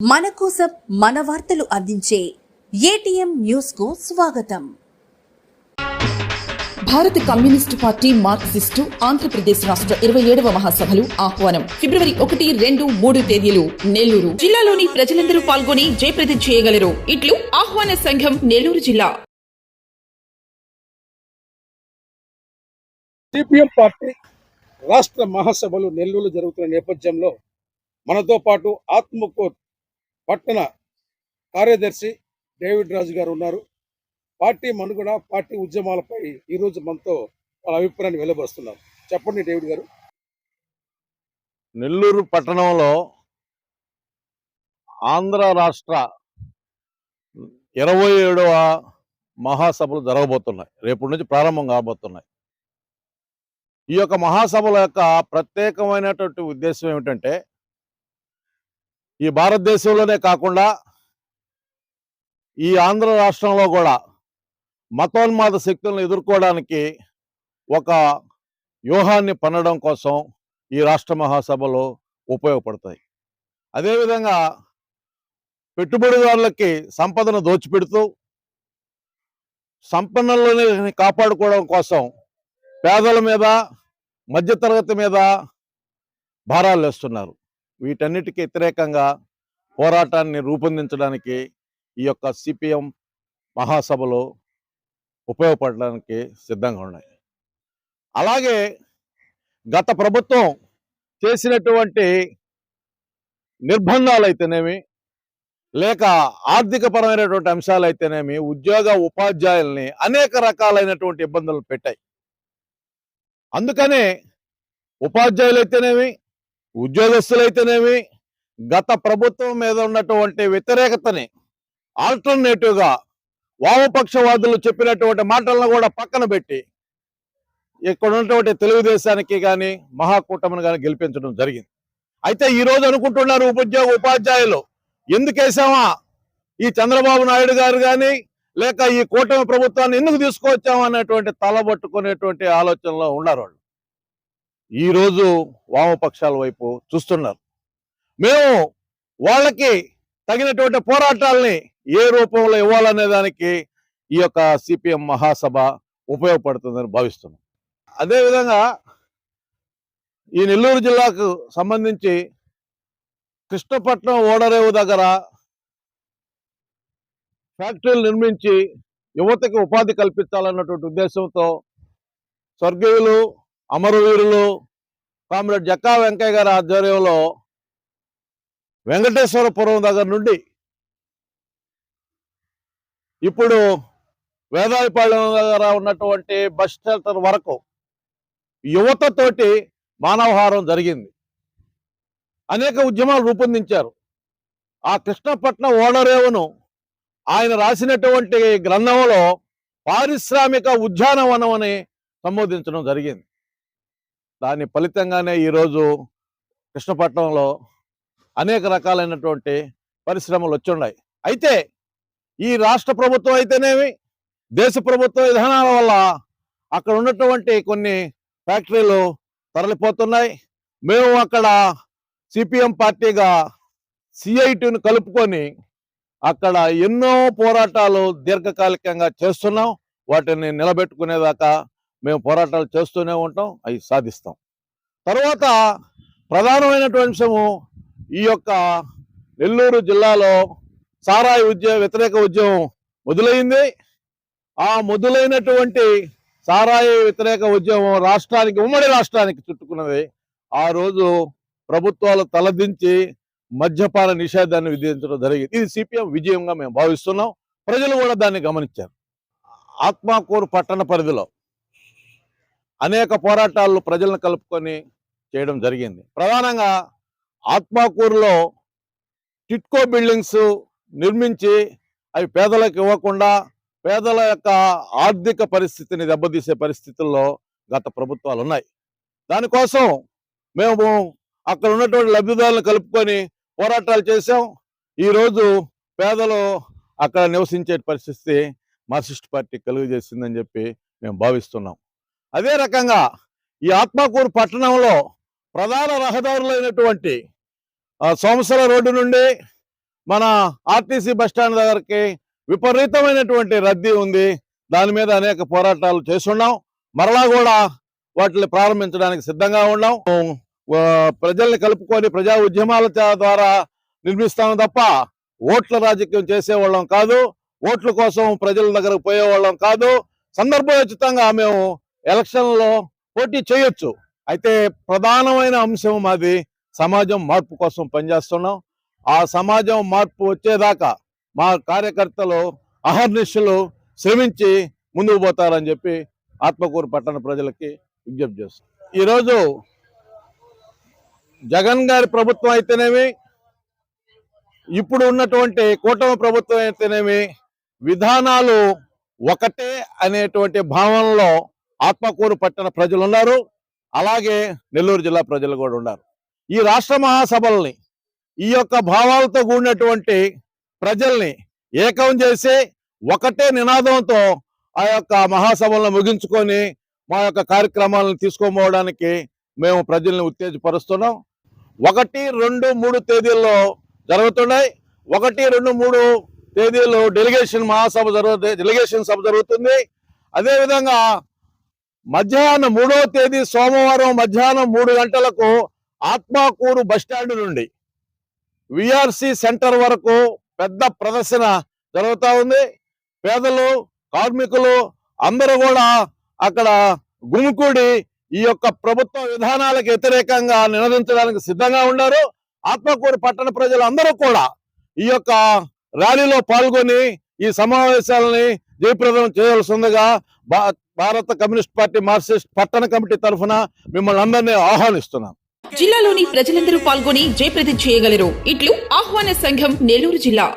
మన కోసం మన వార్తలు అందించే ఏటీఎం న్యూస్కు స్వాగతం. భారత కమ్యూనిస్టు పార్టీ మార్క్సిస్టు ఆంధ్రప్రదేశ్ రాష్ట్ర ఇరవై ఏడవ మహాసభలు ఆహ్వానం. ఫిబ్రవరి ఒకటి రెండు మూడు తేదీలు నెల్లూరు. జిల్లాలోని ప్రజలందరూ పాల్గొని జయప్రదం చేయగలరు. ఇట్లు ఆహ్వాన సంఘం నెల్లూరు జిల్లా. సిపిఎం పార్టీ రాష్ట్ర మహాసభలు నెల్లూరు జరుగుతున్న నేపథ్యంలో మనతో పాటు ఆత్మకూర్ పట్టణ కార్యదర్శి డేవిడ్ రాజు గారు ఉన్నారు. పార్టీ మనుగడ పార్టీ ఉద్యమాలపై ఈరోజు మనతో వాళ్ళ అభిప్రాయాన్ని వెలువరుస్తున్నారు చెప్పండి డేవిడ్ గారు. నెల్లూరు పట్టణంలో ఆంధ్ర రాష్ట్ర ఇరవై ఏడవ మహాసభలు జరగబోతున్నాయి. రేపటి నుంచి ప్రారంభం కాబోతున్నాయి. ఈ యొక్క మహాసభల యొక్క ప్రత్యేకమైనటువంటి ఉద్దేశం ఏమిటంటే ఈ భారతదేశంలోనే కాకుండా ఈ ఆంధ్ర రాష్ట్రంలో కూడా మతోన్మాద శక్తులను ఎదుర్కోవడానికి ఒక వ్యూహాన్ని పన్నడం కోసం ఈ రాష్ట్ర మహాసభలు ఉపయోగపడతాయి. అదేవిధంగా పెట్టుబడిదారులకి సంపదను దోచిపెడుతూ సంపన్నులని కాపాడుకోవడం కోసం పేదల మీద మధ్యతరగతి మీద భారాలు వేస్తున్నారు. వీటన్నిటికీ వ్యతిరేకంగా పోరాటాన్ని రూపొందించడానికి ఈ యొక్క సిపిఎం మహాసభలు ఉపయోగపడడానికి సిద్ధంగా ఉన్నాయి. అలాగే గత ప్రభుత్వం చేసినటువంటి నిర్బంధాలు అయితేనేమి లేక ఆర్థిక పరమైనటువంటి అంశాలు అయితేనేమి ఉద్యోగ ఉపాధ్యాయుల్ని అనేక రకాలైనటువంటి ఇబ్బందులు పెట్టాయి. అందుకనే ఉపాధ్యాయులు అయితేనేమి ఉద్యోగస్తులైతేనేమి గత ప్రభుత్వం మీద ఉన్నటువంటి వ్యతిరేకతని ఆల్టర్నేటివ్గా వామపక్షవాదులు చెప్పినటువంటి మాటలను కూడా పక్కన పెట్టి ఇక్కడ ఉన్నటువంటి తెలుగుదేశానికి కానీ మహాకూటమిని కానీ గెలిపించడం జరిగింది. అయితే ఈ రోజు అనుకుంటున్నారు ఉపాధ్యాయ ఉపాధ్యాయులు ఎందుకేసామా ఈ చంద్రబాబు నాయుడు గారు కానీ లేక ఈ కూటమి ప్రభుత్వాన్ని ఎందుకు తీసుకొచ్చామా అనేటువంటి తలబట్టుకునేటువంటి ఆలోచనలో ఉన్నారు వాళ్ళు ఈ రోజు వామపక్షాల వైపు చూస్తున్నారు. మేము వాళ్ళకి తగినటువంటి పోరాటాలని ఏ రూపంలో ఇవ్వాలనే దానికి ఈ యొక్క సిపిఎం మహాసభ ఉపయోగపడుతుందని భావిస్తున్నాం. అదేవిధంగా ఈ నెల్లూరు జిల్లాకు సంబంధించి కృష్ణపట్నం ఓడరేవు దగ్గర ఫ్యాక్టరీలు నిర్మించి యువతకి ఉపాధి కల్పించాలన్నటువంటి ఉద్దేశంతో స్వర్గీయులు అమరవీరులు కామ్రేడ్ జక్కా వెంకయ్య గారి ఆధ్వర్యంలో వెంకటేశ్వరపురం దగ్గర నుండి ఇప్పుడు వేదాయపాళెం దగ్గర ఉన్నటువంటి బస్ షెల్టర్ వరకు యువతతోటి మానవహారం జరిగింది. అనేక ఉద్యమాలు రూపొందించారు. ఆ కృష్ణపట్నం ఓడరేవును ఆయన రాసినటువంటి గ్రంథంలో పారిశ్రామిక ఉద్యానవనం అని సంబోధించడం జరిగింది. దాని ఫలితంగానే ఈరోజు కృష్ణపట్నంలో అనేక రకాలైనటువంటి పరిశ్రమలు వచ్చున్నాయి. అయితే ఈ రాష్ట్ర ప్రభుత్వం అయితేనేమి? దేశ ప్రభుత్వ విధానాల వల్ల అక్కడ ఉన్నటువంటి కొన్ని ఫ్యాక్టరీలు తరలిపోతున్నాయి. మేము అక్కడ సిపిఎం పార్టీగా సిఐటిని కలుపుకొని అక్కడ ఎన్నో పోరాటాలు దీర్ఘకాలికంగా చేస్తున్నాం. వాటిని నిలబెట్టుకునేదాకా మేము పోరాటాలు చేస్తూనే ఉంటాం అవి సాధిస్తాం. తర్వాత ప్రధానమైనటువంటి అంశము ఈ యొక్క నెల్లూరు జిల్లాలో సారాయి ఉద్యమ వ్యతిరేక ఉద్యమం మొదలైంది. ఆ మొదలైనటువంటి సారాయి వ్యతిరేక ఉద్యమం రాష్ట్రానికి ఉమ్మడి రాష్ట్రానికి చుట్టుకున్నది. ఆ రోజు ప్రభుత్వాలు తలదించి మద్యపాన నిషేధాన్ని విధించడం జరిగింది. ఇది సిపిఎం విజయంగా మేము భావిస్తున్నాం. ప్రజలు కూడా దాన్ని గమనించారు. ఆత్మకూరు పట్టణ పరిధిలో అనేక పోరాటాలు ప్రజలను కలుపుకొని చేయడం జరిగింది. ప్రధానంగా ఆత్మకూరులో టిట్కో బిల్డింగ్స్ నిర్మించి అవి పేదలకు ఇవ్వకుండా పేదల యొక్క ఆర్థిక పరిస్థితిని దెబ్బతీసే పరిస్థితుల్లో గత ప్రభుత్వాలు ఉన్నాయి. దానికోసం మేము అక్కడ ఉన్నటువంటి లబ్ధిదారులను కలుపుకొని పోరాటాలు చేశాం. ఈరోజు పేదలు అక్కడ నివసించే పరిస్థితి మార్క్సిస్ట్ పార్టీ కలుగజేసిందని చెప్పి మేము భావిస్తున్నాం. అదే రకంగా ఈ ఆత్మకూరు పట్టణంలో ప్రధాన రహదారులైనటువంటి సోమసర రోడ్డు నుండి మన ఆర్టీసీ బస్టాండ్ దగ్గరికి విపరీతమైనటువంటి రద్దీ ఉంది. దాని మీద అనేక పోరాటాలు చేస్తున్నాం. మరలా కూడా వాటిని ప్రారంభించడానికి సిద్ధంగా ఉన్నాం. ప్రజల్ని కలుపుకొని ప్రజా ఉద్యమాల ద్వారా నిర్మిస్తాం తప్ప ఓట్ల రాజకీయం చేసేవాళ్ళం కాదు. ఓట్ల కోసం ప్రజల దగ్గరకు పోయేవాళ్ళం కాదు. సందర్భోచితంగా మేము ఎలక్షన్లో పోటీ చేయొచ్చు. అయితే ప్రధానమైన అంశం మాది సమాజం మార్పు కోసం పనిచేస్తున్నాం. ఆ సమాజం మార్పు వచ్చేదాకా మా కార్యకర్తలు అహర్నిశలు శ్రమించి ముందుకు పోతారని చెప్పి ఆత్మకూరు పట్టణ ప్రజలకి విజ్ఞప్తి చేస్తాం ఈరోజు జగన్ గారి ప్రభుత్వం అయితేనేమి ఇప్పుడు ఉన్నటువంటి కూటమి ప్రభుత్వం అయితేనేమి విధానాలు ఒకటే అనేటువంటి భావనలో ఆత్మకూరు పట్టణ ప్రజలు ఉన్నారు అలాగే నెల్లూరు జిల్లా ప్రజలు కూడా ఉన్నారు. ఈ రాష్ట్ర మహాసభల్ని ఈ యొక్క భావాలతో కూడినటువంటి ప్రజల్ని ఏకం చేసి ఒకటే నినాదంతో ఆ యొక్క మహాసభలను ముగించుకొని మా యొక్క కార్యక్రమాలను తీసుకోబోవడానికి మేము ప్రజల్ని ఉత్తేజపరుస్తున్నాం. ఒకటి రెండు మూడు తేదీల్లో జరుగుతున్నాయి. ఒకటి రెండు మూడు తేదీల్లో డెలిగేషన్ మహాసభ జరుగు డెలిగేషన్ సభ జరుగుతుంది. అదేవిధంగా మధ్యాహ్నం మూడవ తేదీ సోమవారం మధ్యాహ్నం మూడు గంటలకు ఆత్మాకూరు బస్టాండ్ నుండి విఆర్సి సెంటర్ వరకు పెద్ద ప్రదర్శన జరుగుతూ ఉంది. పేదలు కార్మికులు అందరూ కూడా అక్కడ గుమికూడి ఈ యొక్క ప్రభుత్వ విధానాలకు వ్యతిరేకంగా నినదించడానికి సిద్ధంగా ఉన్నారు. ఆత్మకూరు పట్టణ ప్రజలు అందరూ కూడా ఈ యొక్క ర్యాలీలో పాల్గొని ఈ సమావేశాలని జయప్రదం చేయవలసిందిగా భా- భారత కమ్యూనిస్ట్ పార్టీ మార్క్సిస్ట్ పట్టణ కమిటీ తరఫున మిమ్మల్ని అందరినీ ఆహ్వానిస్తున్నాం. జిల్లాలోని ప్రజలందరూ పాల్గొని జయప్రదం చేయగలరు. ఇట్లు ఆహ్వాన సంఘం నెల్లూరు జిల్లా.